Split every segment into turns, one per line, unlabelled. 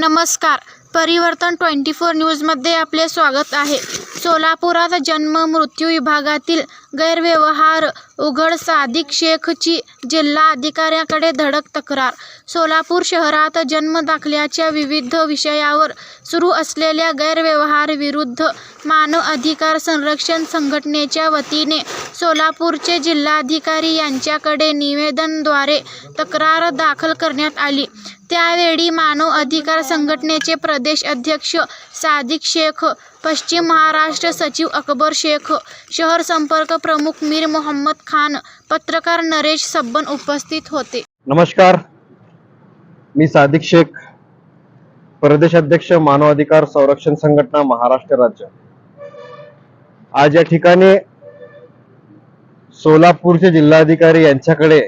नमस्कार. परिवर्तन twenty four न्यूजमध्ये आपले स्वागत आहे. सोलापुरात जन्म मृत्यू विभागातील गैरव्यवहार उघड सादिक शेखची जिल्हा अधिकाऱ्याकडे धडक तक्रार. सोलापूर शहरात जन्म दाखल्याच्या विविध विषयावर सुरू असलेल्या गैरव्यवहारविरुद्ध मानव अधिकार संरक्षण संघटनेच्या वतीने सोलापूरचे जिल्हाधिकारी यांच्याकडे निवेदनद्वारे तक्रार दाखल करण्यात आली. त्यावेळी मानव अधिकार संघटनेचे प्रदेश अध्यक्ष सादिक शेख पश्चिम महाराष्ट्र सचिव अकबर शेख शहर संपर्क प्रमुख मीर मोहम्मद खान पत्रकार नरेश सब्बन उपस्थित होते.
नमस्कार. मी सादिक शेख प्रदेश अध्यक्ष मानव अधिकार संरक्षण संघटना महाराष्ट्र राज्य. आज या ठिकाणी सोलापूरचे जिल्हाधिकारी यांच्याकडे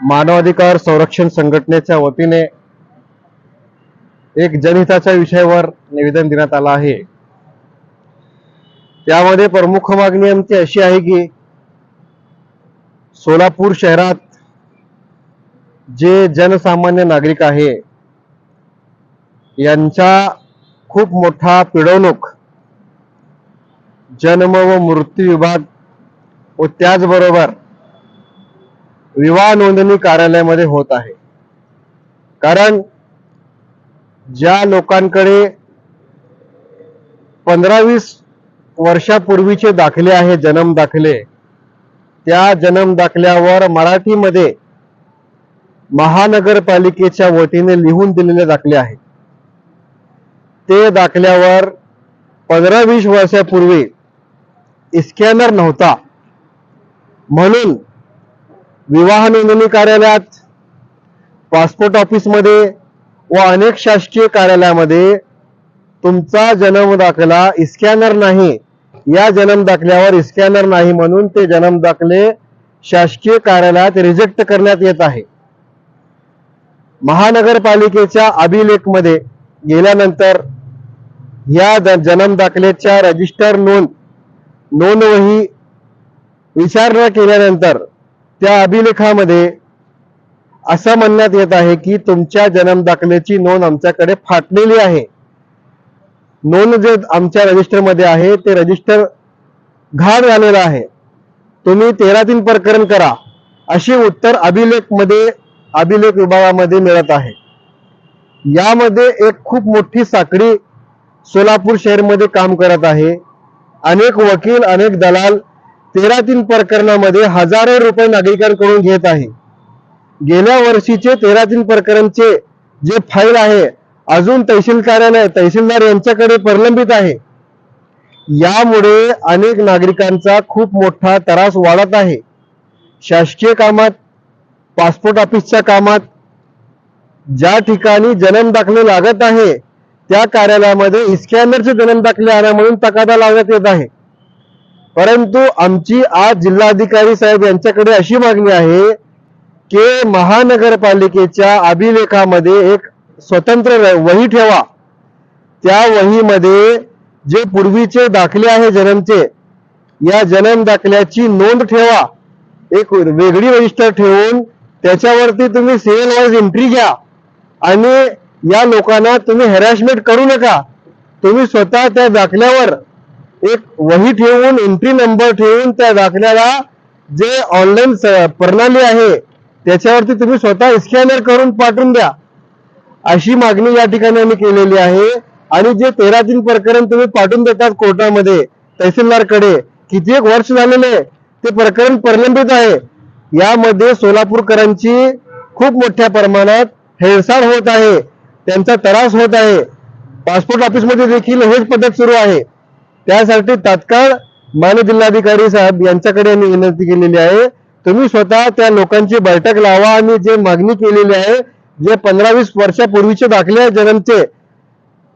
मानवाधिकार संरक्षण संघटनेच्या वतीने एक जनहिताच्या विषयावर निवेदन देण्यात आलं आहे. त्यामध्ये प्रमुख मागणी आमची अशी आहे की सोलापूर शहरात जे जनसामान्य नागरिक आहे यांचा खूप मोठा पिडवणूक जन्म व मृत्यू विभाग व त्याचबरोबर विवाह नोंदणी कार्यालयामध्ये होत आहे. कारण ज्या लोकांकडे पंधरा वीस वर्षापूर्वीचे दाखले आहे जन्म दाखले त्या जन्म दाखल्यावर मराठीमध्ये महानगरपालिकेच्या वतीने लिहून दिलेले दाखले आहेत. ते दाखल्यावर पंधरा वीस वर्षापूर्वी स्कॅनर नव्हता. म्हणून विवाह नोंदणी कार्यालयात पासपोर्ट ऑफिसमध्ये व अनेक शासकीय कार्यालयामध्ये तुमचा जन्म दाखला स्कॅनर नाही. या जन्म दाखल्यावर स्कॅनर नाही म्हणून ते जन्म दाखले शासकीय कार्यालयात रिजेक्ट करण्यात येत आहे. महानगरपालिकेच्या अभिलेखमध्ये गेल्यानंतर या जन्म दाखल्याच्या रजिस्टर नोंद नोंदवही विचारणा केल्यानंतर त्या अभिलेखामध्ये असं म्हणण्यात येत आहे की तुमच्या जन्म दाखल्याची नोंद आमच्याकडे फाटलेली आहे. नोंद जे आमच्या रजिस्टरमध्ये आहे ते रजिस्टर घाण झालेलं आहे. तुम्ही तेरा तीन प्रकरण करा अशी उत्तर अभिलेखमध्ये अभिलेख विभागामध्ये मिळत आहे. यामध्ये एक खूप मोठी साखळी सोलापूर शहरमध्ये काम करत आहे. अनेक वकील अनेक दलाल तेरा तीन प्रकरणामध्ये हजारो रुपये नागरिकांकडून घेत आहे. गेल्या वर्षीचे तेरा तीन प्रकरणचे जे फाईल आहे अजून तहसील कार्यालय तहसीलदार यांच्याकडे प्रलंबित आहे. यामुळे अनेक नागरिकांचा खूप मोठा त्रास वाढत आहे. शासकीय कामात पासपोर्ट ऑफिसच्या कामात ज्या ठिकाणी जन्म दाखले लागत आहे त्या कार्यालयामध्ये स्कॅनरचे जन्म दाखले आणा म्हणून तकादा लावण्यात येत आहे. परंतु आमची आज जिल्हाधिकारी साहेब यांच्याकडे अशी मागणी आहे की महानगरपालिकेच्या अभिलेखामध्ये एक स्वतंत्र वही ठेवा. त्या वहीमध्ये जे पूर्वीचे दाखले आहे जन्मचे या जन्म दाखल्याची नोंद ठेवा. एक वेगळी रजिस्टर ठेवून त्याच्यावरती तुम्ही सेल वाईज एंट्री घ्या आणि या लोकांना तुम्ही हॅरॅसमेंट करू नका. तुम्ही स्वतः त्या दाखल्यावर एक वही ठेवून एंट्री नंबर ठेवून त्या दाखल्याला जे ऑनलाईन प्रणाली आहे त्याच्यावरती तुम्ही स्वतः स्कॅनर करून पाठवून द्या. अशी मागणी या ठिकाणी आम्ही केलेली आहे. आणि जे तेरा तीन प्रकरण तुम्ही पाठवून देतात कोर्टामध्ये तहसीलदारकडे किती एक वर्ष झालेले ते प्रकरण प्रलंबित आहे. यामध्ये सोलापूरकरांची खूप मोठ्या प्रमाणात हेळसाळ होत आहे त्यांचा त्रास होत आहे. पासपोर्ट ऑफिसमध्ये देखील हेच पद्धत सुरू आहे. त्यासाठी तात्काळ मान जिल्हाधिकारी साहेब यांच्याकडे आम्ही विनंती केलेली आहे. तुम्ही स्वतः त्या लोकांची बैठक लावा आणि जे मागणी केलेली आहे जे पंधरा वीस वर्षापूर्वीचे दाखले आहेत जन्मचे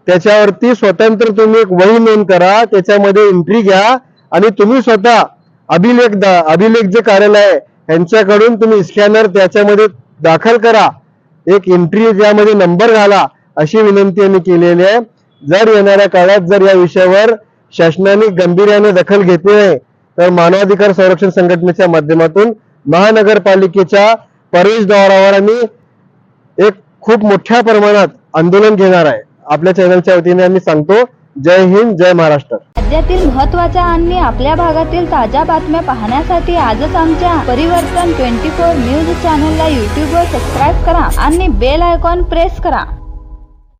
त्याच्यावरती स्वतंत्र तुम्ही एक वही नोंद करा त्याच्यामध्ये एंट्री घ्या आणि तुम्ही स्वतः अभिलेख अभिलेख जे कार्यालय आहे यांच्याकडून तुम्ही स्कॅनर त्याच्यामध्ये दाखल करा. एक एंट्री ज्यामध्ये नंबर घाला अशी विनंती आम्ही केलेली आहे. जर येणाऱ्या काळात जर या विषयावर शासनाने गंभीर्याने दखल घेतली नाही तर मानवाधिकार संरक्षण संघटनेच्या माध्यमातून महानगरपालिकेच्या प्रवेशद्वारावर आम्ही एक खूप मोठ्या प्रमाणात आंदोलन घेणार आहे. आपल्या चॅनलच्या वतीने आम्ही सांगतो जय हिंद जय महाराष्ट्र.
राज्यातील महत्त्वाच्या आणि आपल्या भागातील ताज्या बातम्या पाहण्यासाठी आजच आमच्या परिवर्तन ट्वेंटी फोर न्यूज चॅनलला यूट्यूबवर सबस्क्राईब करा आणि बेल आयकॉन प्रेस करा.